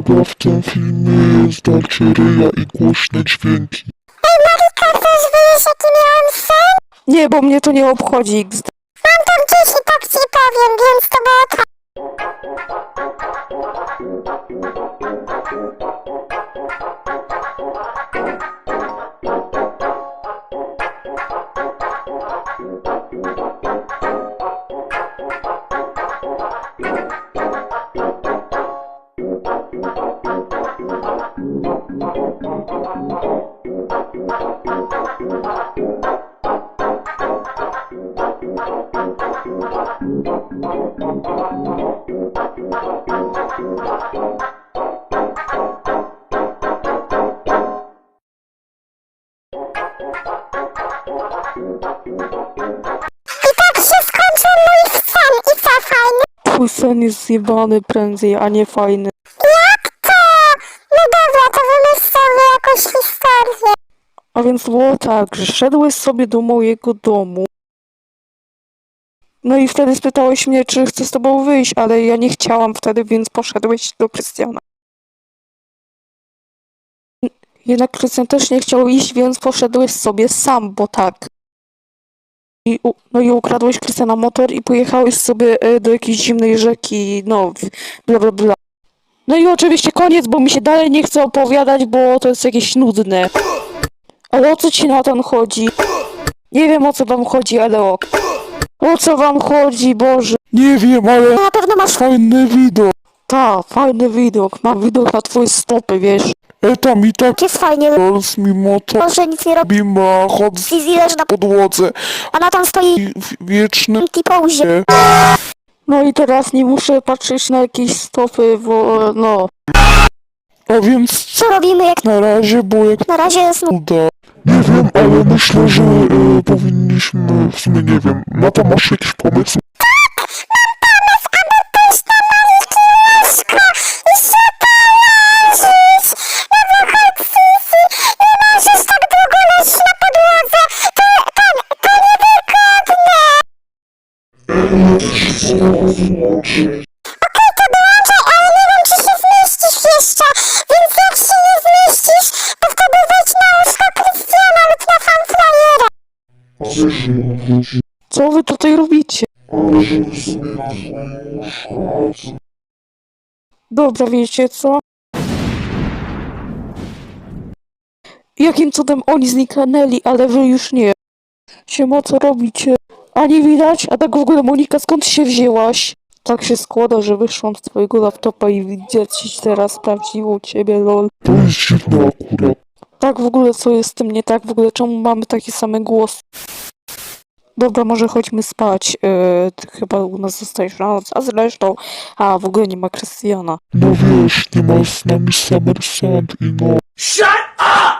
uwaga, w tym filmie jest darcie ryja i głośne dźwięki. Marika, też wiesz jaki miałam sen? Nie, bo mnie to nie obchodzi. XD. Mam tam gdzieś i tak ci powiem, więc to było to. Tak się skończył Twój sen jest zjebany prędzej, a nie fajny. A więc było tak, że szedłeś sobie do mojego domu. No i wtedy spytałeś mnie, czy chcę z tobą wyjść, ale ja nie chciałam wtedy, więc poszedłeś do Krystiana. Jednak Krystian też nie chciał iść, więc poszedłeś sobie sam, bo tak. I, no i ukradłeś Krystiana motor i pojechałeś sobie e, do jakiejś zimnej rzeki, no, bla bla bla. No i oczywiście koniec, bo mi się dalej nie chce opowiadać, bo to jest jakieś nudne. Ale o co ci Natan chodzi? Nie wiem o co wam chodzi, ale ok. O co wam chodzi, Boże? Nie wiem, ale Na pewno masz fajny widok. Ta, fajny widok. Mam widok na twoje stopy, wiesz? E tam i tak jest fajnie, Rolls mimo to może nic nie robi. ma chod w Fizi leży na podłodze a na tam stoi w wiecznym i pauzie. No i teraz nie muszę patrzeć na jakieś stopy, bo no. A więc Co robimy jak na razie, bo jak na razie jest uda. Nie wiem, ale myślę, że e, powinniśmy, w sumie nie wiem, Nata masz jakiś pomysł? Możesz tak Co wy tutaj robicie? Dobra, wiecie co? Jakim cudem oni zniknęli, ale wy już nie. Siema, co robicie? A nie widać? A tak w ogóle, Monika, skąd się wzięłaś? Tak się składa, że wyszłam z twojego laptopa i widzieć teraz sprawdziło ciebie, lol. To jest dziwne akurat. Tak w ogóle, co jest z tym nie tak? W ogóle, czemu mamy taki same głos? Dobra, może chodźmy spać. Yy, ty chyba u nas zostajesz na noc. A zresztą, a w ogóle nie ma Krystiana. No wiesz, nie ma z nami Summer Sand i no... Ale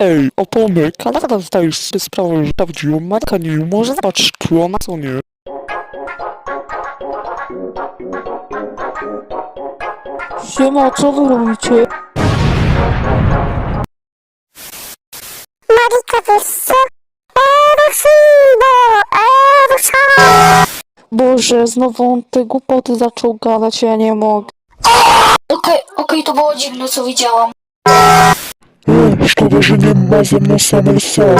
Ej, opony, Kanada zdaje sobie sprawę, że prawdziwą markę nie może zobaczyć tu na nie. Siema, co wy robicie? Marika, wiesz co? Eee, Erosino! Erosino! Eee, Boże, znowu on te głupoty zaczął gadać, ja nie mogę. Okej, okej, to było dziwne, co widziałam. Szkoda, że nie ma ze mną samej sam.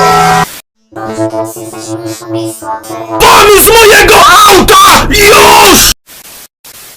Pali z mojego auta! Już!